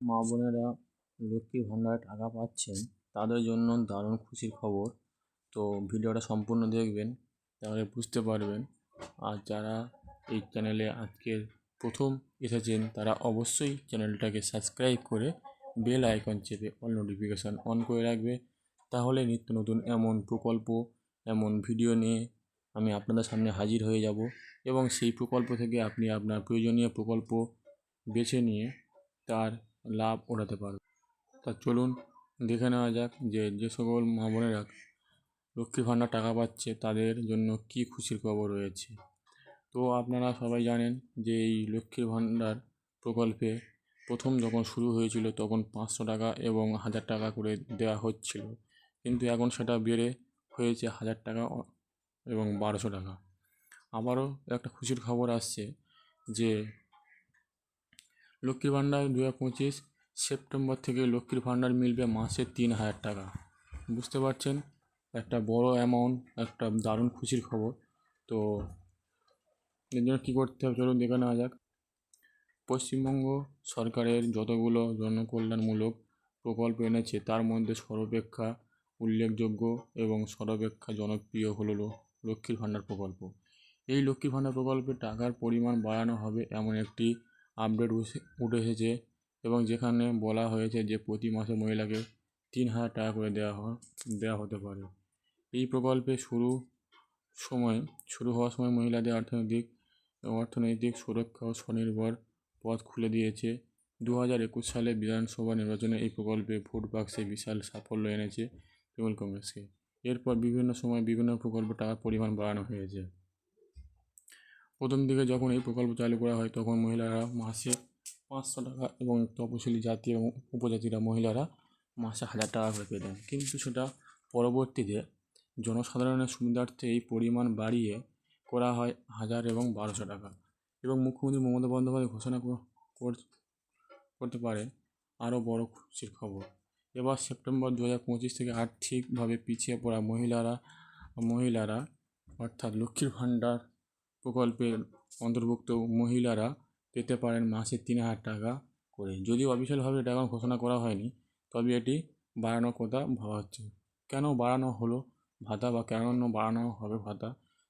মা বোনেরা লক্ষ্মীর ভাণ্ডারে টাকা পাচ্ছেন, তাদের জন্য দারুণ খুশির খবর। তো ভিডিওটা সম্পূর্ণ দেখবেন, তাহলে বুঝতে পারবেন। আর যারা এই চ্যানেলে আজকের প্রথম এসেছেন, তারা অবশ্যই চ্যানেলটাকে সাবস্ক্রাইব করে বেল আইকন চেপে অল নোটিফিকেশান অন করে রাখবে। তাহলে নিত্য নতুন এমন প্রকল্প, এমন ভিডিও নিয়ে আমি আপনাদের সামনে হাজির হয়ে যাব। এবং সেই প্রকল্প থেকে আপনি আপনার প্রয়োজনীয় প্রকল্প বেছে নিয়ে তার লাভ ওঠাতে পারবে। তা চলুন দেখে নেওয়া যাক যে যে সকল মা বোনেরা লক্ষ্মী ভাণ্ডার টাকা পাচ্ছে তাদের জন্য কী খুশির খবর রয়েছে। তো আপনারা সবাই জানেন যে এই লক্ষ্মীর ভাণ্ডার প্রকল্পে প্রথম যখন শুরু হয়েছিল তখন পাঁচশো টাকা এবং হাজার টাকা করে দেওয়া হচ্ছিল। কিন্তু এখন সেটা বেড়ে হয়েছে হাজার টাকা এবং বারোশো টাকা। আবারও একটা খুশির খবর আসছে যে লক্ষ্মীর ভাণ্ডার দু হাজার পঁচিশ সেপ্টেম্বর থেকে লক্ষ্মীর ভাণ্ডার মিলবে মাসে তিন হাজার টাকা। বুঝতে পারছেন? একটা বড় অ্যামাউন্ট একটা দারুণ খুশির খবর। তো এর জন্য কী করতে হবে? চলুন দেখে নেওয়া যাক। পশ্চিমবঙ্গ সরকারের যতগুলো জনকল্যাণমূলক প্রকল্প এনেছে, তার মধ্যে সর্বাপেক্ষা উল্লেখযোগ্য এবং সর্বাপেক্ষা জনপ্রিয় হলো লক্ষ্মীর ভাণ্ডার প্রকল্প। এই লক্ষ্মীর ভাণ্ডার প্রকল্পে টাকার পরিমাণ বাড়ানো হবে এমন একটি আপডেট উঠে এসেছে এবং যেখানে বলা হয়েছে যে প্রতি মাসে মহিলাকে তিন হাজার টাকা করে দেওয়া দেওয়া হতে পারে। এই প্রকল্পে শুরু সময় শুরু হওয়ার সময় মহিলাদের অর্থনৈতিক অর্থনৈতিক সুরক্ষা ও স্বনির্ভর পথ খুলে দিয়েছে। দু হাজার একুশ সালে বিধানসভা নির্বাচনে এই প্রকল্পে ভোট বাক্সে বিশাল সাফল্য এনেছে তৃণমূল কংগ্রেসকে। এরপর বিভিন্ন সময় বিভিন্ন প্রকল্পে টাকার পরিমাণ বাড়ানো হয়েছে। প্রথম দিকে যখন এই প্রকল্প চালু করা হয়, তখন মহিলারা মাসে পাঁচশো টাকা এবং তপশিলি জাতি এবং উপজাতিরা মহিলারা মাসে হাজার টাকা করে পেতেন কিন্তু সেটা পরবর্তীতে জনসাধারণের সুবিধার্থে এই পরিমাণ বাড়িয়ে করা হয় হাজার এবং বারোশো টাকা। এবং মুখ্যমন্ত্রী মমতা বন্দ্যোপাধ্যায় ঘোষণা কর- কর- করতে পারে আরও বড় খুশির খবর। এবার সেপ্টেম্বর দু হাজার পঁচিশ থেকে আর্থিকভাবে পিছিয়ে পড়া মহিলারা মহিলারা অর্থাৎ লক্ষ্মীর ভাণ্ডার প্রকল্পের অন্তর্ভুক্ত মহিলারা পেতে পারেন মাসে তিন হাজার টাকা করে। যদিও অফিসিয়ালভাবে এটা এখন ঘোষণা করা হয়নি, তবে এটি বাড়ানোর কথা ভাবা হচ্ছে। কেন বাড়ানো হলো ভাতা বা কেন বাড়ানো হবে ভাতা?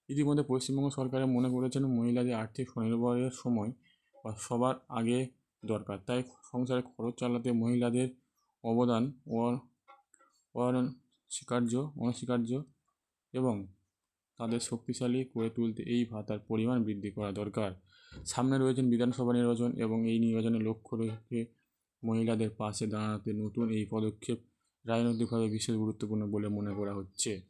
ইতিমধ্যে পশ্চিমবঙ্গ সরকারের মনে করেছেন মহিলাদের আর্থিক স্বনির্ভরের সময় বা সবার আগে দরকার। তাই সংসারে খরচ চালাতে মহিলাদের অবদান ও অনস্বীকার্য অনস্বীকার্য এবং তাদের শক্তিশালী করে তুলতে এই ভাতার পরিমাণ বৃদ্ধি করা দরকার। সামনে রয়েছেন বিধানসভা নির্বাচন এবং এই নির্বাচনের লক্ষ্য রেখে মহিলাদের পাশে দাঁড়াতে নতুন এই পদক্ষেপ রাজনৈতিকভাবে বিশেষ গুরুত্বপূর্ণ বলে মনে করা হচ্ছে।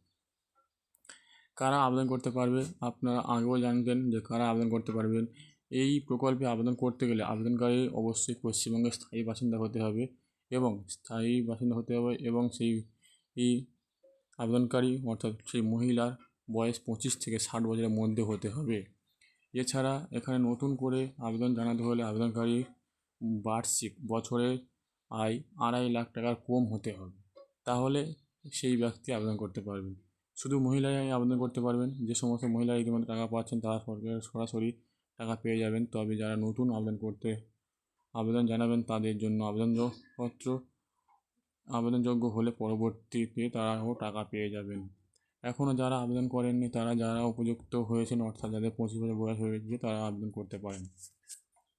কারা আবেদন করতে পারবে? আপনারা আগেও জানতেন যে কারা আবেদন করতে পারবেন। এই প্রকল্পে আবেদন করতে গেলে আবেদনকারী অবশ্যই পশ্চিমবঙ্গের স্থায়ী বাসিন্দা হতে হবে এবং স্থায়ী বাসিন্দা হতে হবে এবং সেই, এই আবেদনকারী অর্থাৎ সেই মহিলার বয়স পঁচিশ থেকে ষাট বছরের মধ্যে হতে হবে। এছাড়া এখানে নতুন করে আবেদন জানাতে হলে আবেদনকারী বার্ষিক বছরের আয় আড়াই লাখ টাকার কম হতে হবে। তাহলে সেই ব্যক্তি আবেদন করতে পারবেন। শুধু মহিলারাই আবেদন করতে পারবেন। যে সমস্ত মহিলারা ইতিমধ্যে টাকা পাচ্ছেন তারা সরকারের সরাসরি টাকা পেয়ে যাবেন। তবে যারা নতুন আবেদন করতে আবেদন জানাবেন তাদের জন্য আবেদনপত্র আবেদনযোগ্য হলে পরবর্তীতে তারাও টাকা পেয়ে যাবেন। এখনও যারা আবেদন করেননি, তারা যারা উপযুক্ত হয়েছেন, অর্থাৎ যাদের পঁচিশ বছর বয়স হয়েছে তারা আবেদন করতে পারেন।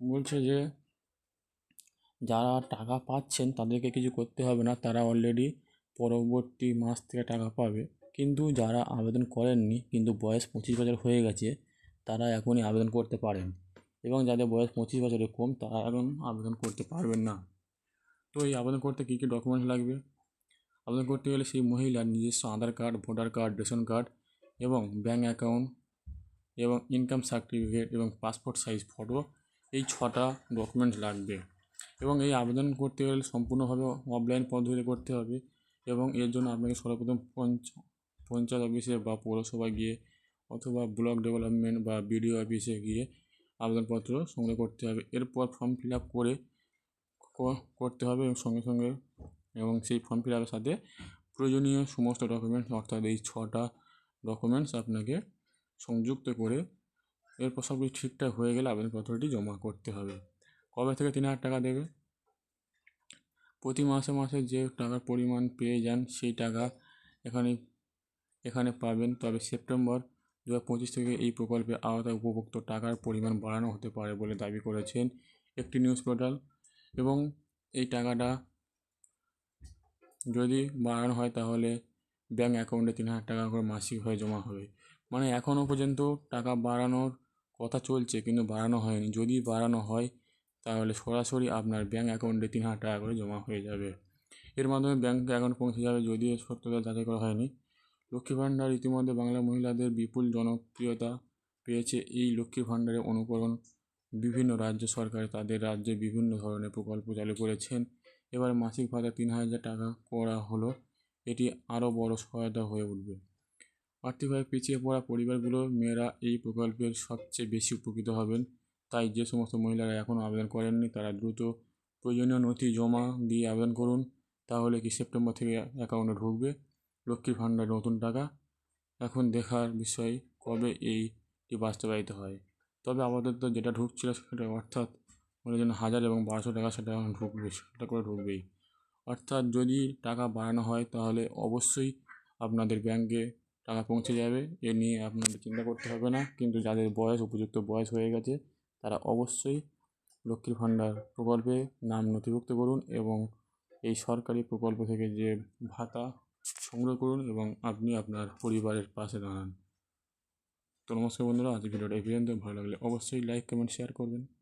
বলছে যে, যারা টাকা পাচ্ছেন, তাদেরকে কিছু করতে হবে না, তারা অলরেডি পরবর্তী মাস থেকে টাকা পাবে। কিন্তু যারা আবেদন করেননি, কিন্তু বয়স পঁচিশ বছর হয়ে গেছে, তারা এখনই আবেদন করতে পারেন। এবং যাদের বয়স পঁচিশ বছরের কম, তারা এখন আবেদন করতে পারবেন না। তো এই আবেদন করতে কী কী ডকুমেন্টস লাগবে? আবেদন করতে গেলে সেই মহিলার নিজস্ব Aadhaar card, voter card, ration card এবং ব্যাঙ্ক অ্যাকাউন্ট এবং ইনকাম সার্টিফিকেট এবং পাসপোর্ট সাইজ ফটো, এই ছটা ডকুমেন্টস লাগবে। এবং এই আবেদন করতে গেলে সম্পূর্ণভাবে অফলাইন পদ্ধতিতে করতে হবে এবং এর জন্য আপনাকে সর্বপ্রথম পঞ্চ, পঞ্চায়েত অফিসে বা পৌরসভায় গিয়ে অথবা ব্লক ডেভেলপমেন্ট বা বিডিও অফিসে গিয়ে আবেদনপত্র সংগ্রহ করতে হবে। এরপর ফর্ম ফিল আপ করে করতে হবে এবং সঙ্গে সঙ্গে এবং সেই ফর্ম ফিল আপের সাথে প্রয়োজনীয় সমস্ত ডকুমেন্টস অর্থাৎ এই ছটা ডকুমেন্টস আপনাকে সংযুক্ত করে এরপর সব কিছু ঠিকঠাক হয়ে গেলে আবেদনপত্রটি জমা করতে হবে। কবে থেকে তিন হাজার টাকা দেবে? প্রতি মাসে মাসে যে টাকার পরিমাণ পেয়ে যান সেই টাকা এখানে এখানে পাবেন। তবে সেপ্টেম্বর দু হাজার পঁচিশ থেকে এই প্রকল্পের আওতায় উপভোক্ত টাকার পরিমাণ বাড়ানো হতে পারে বলে দাবি করেছেন একটি নিউজ পোর্টাল এবং এই টাকাটা যদি বাড়ানো হয় তাহলে ব্যাঙ্ক অ্যাকাউন্টে তিন হাজার টাকা করে মাসিকভাবে জমা হবে। মানে এখনও পর্যন্ত টাকা বাড়ানোর কথা চলছে কিন্তু বাড়ানো হয়নি। যদি বাড়ানো হয় তাহলে সরাসরি আপনার ব্যাঙ্ক অ্যাকাউন্টে তিন হাজার টাকা করে জমা হয়ে যাবে। এর মাধ্যমে ব্যাঙ্ক অ্যাকাউন্ট পৌঁছে যাবে যদিও সত্যতা যাচাই করা হয়নি। লক্ষ্মী ভাণ্ডার ইতিমধ্যে বাংলা মহিলাদের বিপুল জনপ্রিয়তা পেয়েছে। এই লক্ষ্মী ভাণ্ডারের অনুকরণ বিভিন্ন রাজ্য সরকার তাদের রাজ্যে বিভিন্ন ধরনের প্রকল্প চালু করেছেন। এবার মাসিক ভাতা তিন হাজার টাকা করা হলো। এটি আরও বড় সহায়তা হয়ে উঠবে। আর্থিকভাবে পিছিয়ে পড়া পরিবারগুলো মেয়েরা এই প্রকল্পের সবচেয়ে বেশি উপকৃত হবেন। তাই যে সমস্ত মহিলারা এখনও আবেদন করেননি, তারা দ্রুত প্রয়োজনীয় নথি জমা দিয়ে আবেদন করুন। তাহলে কি সেপ্টেম্বর থেকে অ্যাকাউন্টে ঢুকবে? লক্ষ্মীর ভাণ্ডার নতুন টাকা? এখন দেখার বিষয় কবে এইটি বাস্তবায়িত হয়। তবে আপাতত যেটা ঢুকছিল সেটা অর্থাৎ মনে যেন হাজার এবং বারোশো টাকা সেটা এখন ঢুকবে সেটা করে ঢুকবেই। অর্থাৎ যদি টাকা বাড়ানো হয়, তাহলে অবশ্যই আপনাদের ব্যাংকে টাকা পৌঁছে যাবে। এ নিয়ে আপনাদের চিন্তা করতে হবে না। কিন্তু যাদের বয়স, উপযুক্ত বয়স হয়ে গেছে, তারা অবশ্যই লক্ষ্মীর ভাণ্ডার প্রকল্পে নাম নথিভুক্ত করুন এবং এই সরকারি প্রকল্প থেকে যে ভাতা সংগ্রহ করুন এবং আপনি আপনার পরিবারের পাশে দাঁড়ান। তো নমস্কার বন্ধুরা আজ ভিডিওটা এই পর্যন্ত। ভালো লাগলে অবশ্যই লাইক কমেন্ট শেয়ার করবেন।